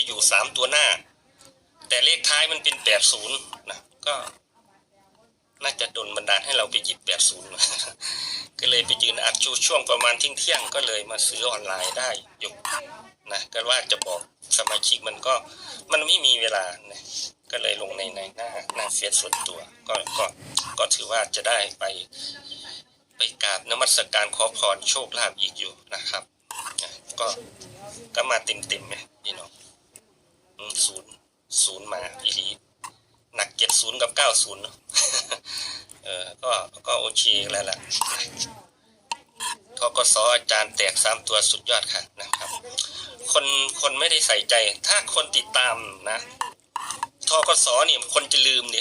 ไปอยู่สามตัวหน้า แต่เลขท้ายมันเป็นแปดศูนย์นะก็น่าจะโดนบันดาลให้เราไปหยิบแปดศูนย์มาก็เลยไปยืนอัดชูช่วงประมาณเที่ยงเที่ยงก็เลยมาซื้อออนไลน์ได้อยู่นะก็ว่าจะบอกสมาชิกมันก็มันไม่มีเวลานะก็เลยลงในในหน้าหน้าเฟซส่วนตัว ก็ก็ก็ถือว่าจะได้ไป ไปกราบนมัสการขอพรโชคลาภอีกอยู่นะครับ ก็ก็มาเต็มเต็มไหมพี่น้อง ศูนย์ศูนย์มาอีหลีหนักเจ็ดศูนย์กับเก้าศูนย์เออก็ก็โอเคแล้วล่ะทกสอาจารย์แตกสามตัวสุดยอดค่ะนะครับ คนคนไม่ได้ใส่ใจ ถ้าคนติดตามนะทกสเนี่ยคนจะลืมดิ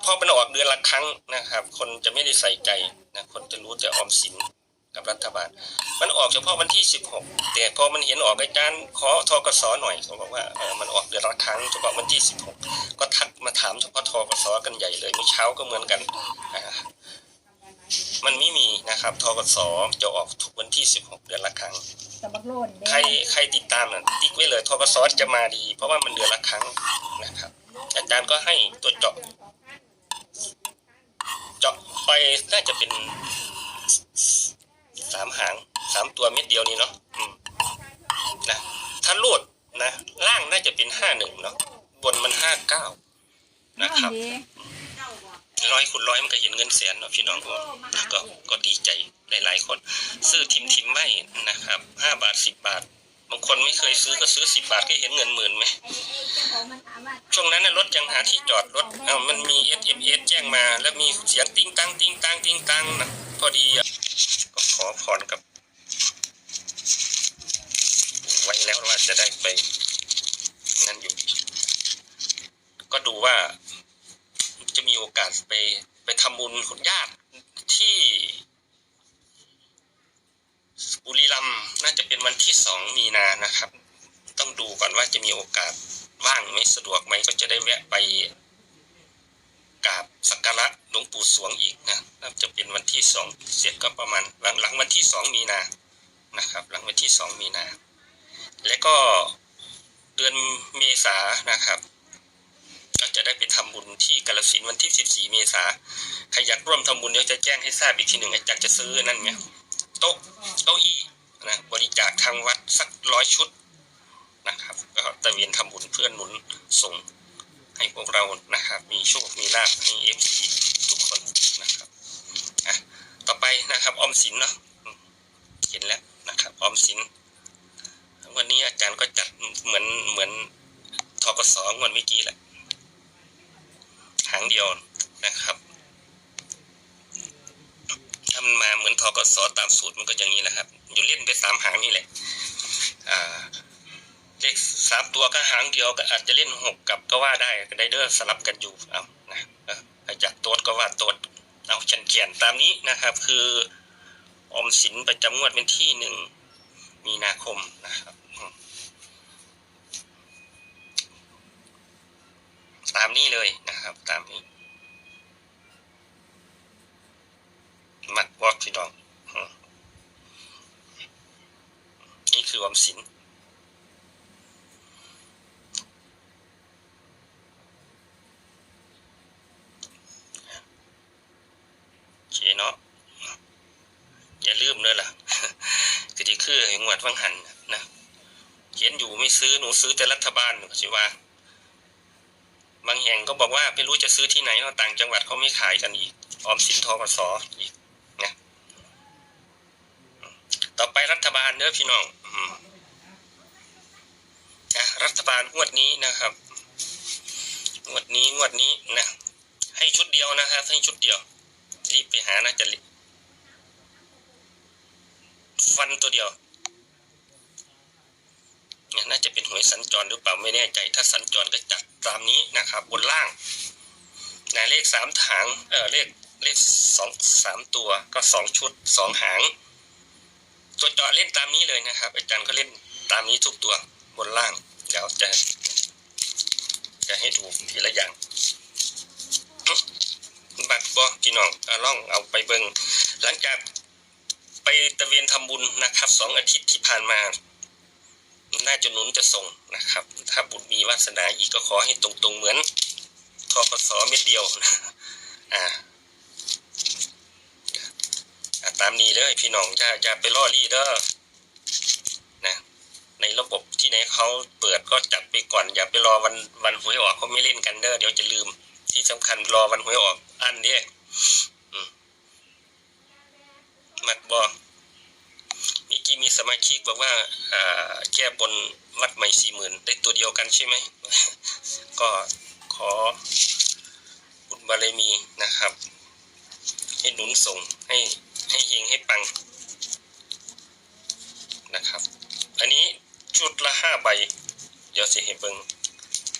เพราะมันออกเดือนละครั้งนะครับ คนจะไม่ได้ใส่ใจนะคนจะรู้แต่ออมสิน กับรัฐบาล มันออกเฉพาะวันที่ 16 แต่พอมันเห็นออกอาจารย์ขอทกสหน่อยเขาบอกว่าเออมันออกเดือนละครั้งเฉพาะวันที่ 16 ก็ทักมาถามเฉพาะทกสกันใหญ่เลยเมื่อเช้าก็เหมือนกันอ่ามันไม่มีนะครับทกสจะออกทุกวันที่ 16 เดือนละครั้งตะบักโลนเด้ใครใครติดตามน่ะติ๊กไว้เลยทกสจะมาดี เพราะว่ามันเดือนละครั้งนะครับ อาจารย์ก็ให้ตัวเจาะเจาะไปน่าจะเป็น สามหางสามตัวเม็ดเดียวนี้เนาะอืมนะถ้าลูดนะล่างน่าจะเป็นห้าหนึ่งเนาะบนมันห้าเก้านะครับเด้ร้อยคูณร้อยมันก็เห็นเงินแสนเนาะพี่น้องผมนะก็ก็ดีใจหลายๆคน ซื้อทิมทิมไม่นะครับห้าบาทสิบบาทบางคนไม่เคยซื้อก็ซื้อสิบบาทก็เห็นเงินหมื่นไหมช่วงนั้นน่ะรถยังหาที่จอดรถเอ้ามันมี SMS แจ้งมา แล้วมีเสียงติ้งตังติ้งตังติ้งตังนะพอดีอะก็ข อพรกับไว้แล้วว่าจะได้ไปนั่นอยู่ ก็ดูว่าจะมีโอกาสไปไปทำบุญคุณญาติที่บุรีรัมย์น่าจะเป็นวันที่สองมีนานะครับ ต้องดูก่อนว่าจะมีโอกาสว่างไหมสะดวกไหมก็จะได้แวะไป กราบสักการะหลวงปู่สวงอีกนะน่าจะเป็นวันที่สองเสร็จก็ประมาณหลังหลังวันที่สองมีนานะครับ หลังวันที่สองมีนา และก็เดือนเมษานะครับ ก็จะได้ไปทำบุญที่กาลสินวันที่14เมษาใครอยากร่วมทำบุญเดี๋ยวจะแจ้งให้ทราบอีกทีหนึ่งอยากจะซื้อนั่นไหมโต๊ะเก้าอี้นะบริจาคทางวัดสักร้อยชุดนะครับก็ตะเวนทำบุญเพื่อหนุนส่ง ให้พวกเรานะครับ มีโชค มีลาภให้เอฟซีทุกคนนะครับอะต่อไปนะครับออมสินเนาะเห็นแล้วนะครับออมสิน วันนี้อาจารย์ก็จัดเหมือนเหมือนทกสงวดเมื่อกี้แหละหางเดียวนะครับถ้ามันมาเหมือนทกสตามสูตรมันก็อย่างนี้แหละครับ อยู่เล่นไปสามหางนี่แหละ เลขสามตัวก็หางเดียวก็อาจจะเล่นหกกับก็ว่าได้ไดเด้อสลับกันอยู่เอานะเออใครอยากโตดก็ว่าโตดเอาฉันเขียนตามนี้นะครับ คืออมสินประจำงวดเป็นที่หนึ่งมีนาคมนะครับ ตามนี้เลยนะครับ ตามนี้มักวอกพี่น้องนี่คืออมสิน โอเคเนาะอย่าลืมเลยล่ะก็ที่คือให้งวดวังหันนะเขียนอยู่ไม่ซื้อหนูซื้อแต่รัฐบาลนูก็สิว่า บางแห่งก็บอกว่าไม่รู้จะซื้อที่ไหนเนาะต่างจังหวัดเขาไม่ขายกันอีกออมสินทกสออีกนะต่อไปรัฐบาลเด้อพี่น้องนะรัฐบาลงวดนี้นะครับงวดนี้งวดนี้นะให้ชุดเดียวนะครับให้ชุดเดียว รีบไปหานะจะฟันตัวเดียวเนี่ยน่าจะเป็นหวยสัญจรหรือเปล่าไม่แน่ใจ ถ้าสัญจรก็จัดตามนี้นะครับ บนล่างนะเลขสามถางเออเลขเลขสองสามตัวก็สองชุดสองหางตัวจาะเล่นตามนี้เลยนะครับ อาจารย์ก็เล่นตามนี้ทุกตัวบนล่างเดี๋ยวจะจะให้ดูทีละอย่าง น้องก็ล่องเอาไปเบิงหลังจากไปตะเวนทำบุญนะครับสองอาทิตย์ที่ผ่านมาน่าจะหนุนจะส่งนะครับ ถ้าบุญมีวาสนาอีกก็ขอให้ตรงๆเหมือนทกสเม็ดเดียวนะอ่าตามนี้เลยพี่น้องอย่าอย่าไปล่อรี่เด้อนะ ในระบบที่ไหนเขาเปิดก็จัดไปก่อน อย่าไปรอวันวันหวยออกเขาไม่เล่นกันเด้อเดี๋ยวจะลืม ที่สำคัญรอวันหวยออกอันเนี้ยอืมมักบอเมาชิกบอกว่าแก้บนวัดใหม่สี่หมื่นได้ตัวเดียวกันใช่ไหม ก็ขอบุญบารมีนะครับ ให้หนุนส่งให้ให้เฮงให้ปังนะครับ อันนี้ชุดละห้าใบ เดี๋ยวสิให้เบิง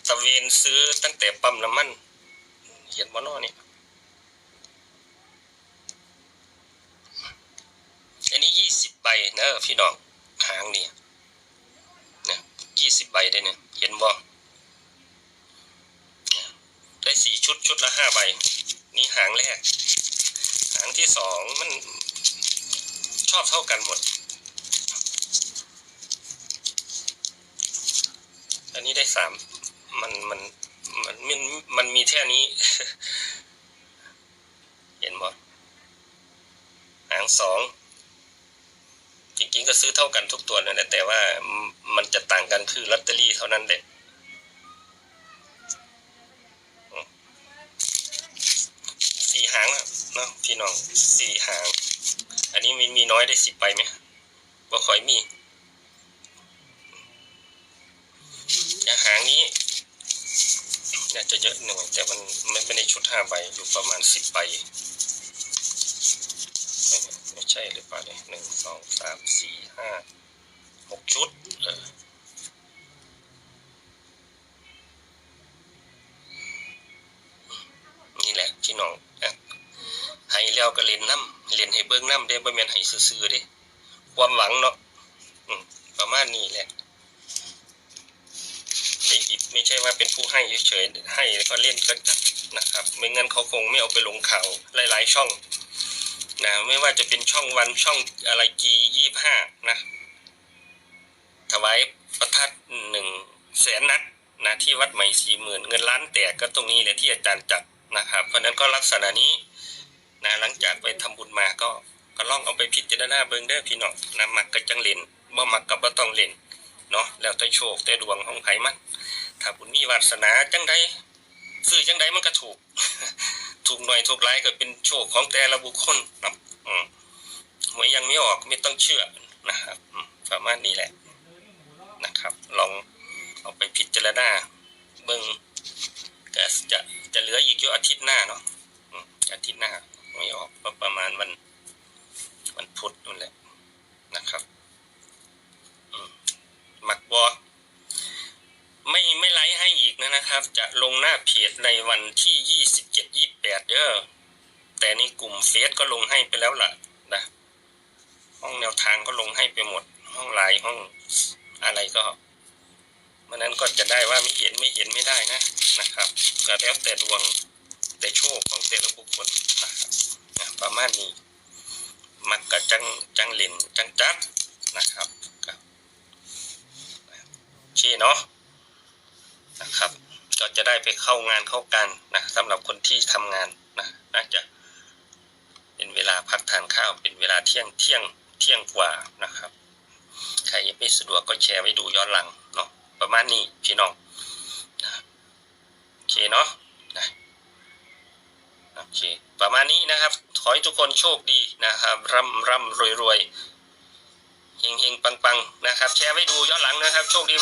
ตะเวนซื้อตั้งแต่ปั๊มน้ำมันเขียนบ่นอเนี่อันนี้ยี่สิ บใบเนอะพี่น้องหางนี่นี่ยยี่สิบใบได้เนี่ยเห็นบ่ได้สี่ชุดชุดละห้าใบ นี่หางแรก หางที่สองมันชอบเท่ากันหมด อันนี้ได้สามมันมันมันมันมันมีแค่นี้ เห็นบ่หางสอง ริงๆก็ซื้อเท่ากันทุกตัวนั่นแหละแต่ว่ามันจะต่างกันคือลอตเตอรี่เท่านั้นแหละสี่หางเนาะพี่น้องสี่หาง อันนี้มีมีน้อยได้สิบใบไหมบ่ค่อยมีแต่หางนี้น่าจะเยอะหน่อยแต่มันไม่ไม่ได้ชุดห้าใบอยู่ประมาณสิบใบเอ้ยไม่ใช่หรือเปล่าเนี่ยหนึ่งสองสามสี่ห้าหกชุดเออนี่แหละพี่น้องให้แล้วก็เล่นน้ำเล่นให้เบิ้งน้ำได้บ่แม่นให้ซื่อๆด้ความหวังเนาะประมาณนี้แหละไม่ไม่ใช่ว่าเป็นผู้ให้เฉยๆให้แล้วก็เล่นก็นะครับ ไม่งั้นเขาคงไม่เอาไปลงข่าวหลายๆช่อง นะไม่ว่าจะเป็นช่องวันช่องอะไรจียี่ห้านะ ถวายประทัดหนึ่งแสนนัดนะที่วัดใหม่สี่หมื่นเงินล้านแตกก็ตรงนี้เลยที่อาจารย์จัดนะครับ เพราะนั้นก็ลักษณะนี้นะหลังจากไปทำบุญมาก็ก็ล่องเอาไปพิจารณาเบิ่งเด้อพี่น้องนะมักก็จังเลนบ่มักก็บ่ต้องเลนเนาะแล้วแต่โชคแต่ดวงของไผมันถ้าบุญมีวาสนาจังใดซื้อจังใดมันก็ถูก ถูกหน่อยถูกหลายก็เป็นโชคของแต่ละบุคคลนะหวยยังไม่ออกไม่ต้องเชื่อนะครับอืมประมาณนี้แหละนะครับ ลองเอาไปพิจารณาเบิ่งก็จะจะเหลืออีกอยู่อาทิตย์หน้าเนาะอาทิตย์หน้าไม่ออกก็ประมาณวันวันพุธนั่นแหละนะครับอืมมักบอไม่ไม่ไลฟ์ให้อีกนะนะครับ จะลงหน้าเพจในวันที่ยี่สิบ ดยี่แปดเด้อแต่ในกลุ่มเฟซก็ลงให้ไปแล้วล่ะนะห้องแนวทางก็ลงให้ไปหมด ห้องไลน์ห้องอะไรก็มันนั้นก็จะได้ว่าไม่เห็นไม่เห็นไม่ได้นะนะครับก็แล้วแต่ดวงแต่โชคของแต่ละบุคคลนะครับนะประมาณนี้ มักกะจังจังเล่นจังจัดนะครับก็โอเคเนาะ ได้ไปเข้างานเข้ากันนะสำหรับคนที่ทำงานนะน่าจะเป็นเวลาพักทานข้าวเป็นเวลาเที่ยงเที่ยงเที่ยงกว่านะครับใครไม่สะดวกก็แชร์ไว้ดูย้อนหลังเนาะประมาณนี้พี่น้องนะโอเคเนาะนะโอเคประมาณนี้นะครับ ขอให้ทุกคนโชคดีนะครับ ร่ำร่ำรวยรวยเฮงเฮงปังปังนะครับ แชร์ไว้ดูย้อนหลังนะครับ โชคดี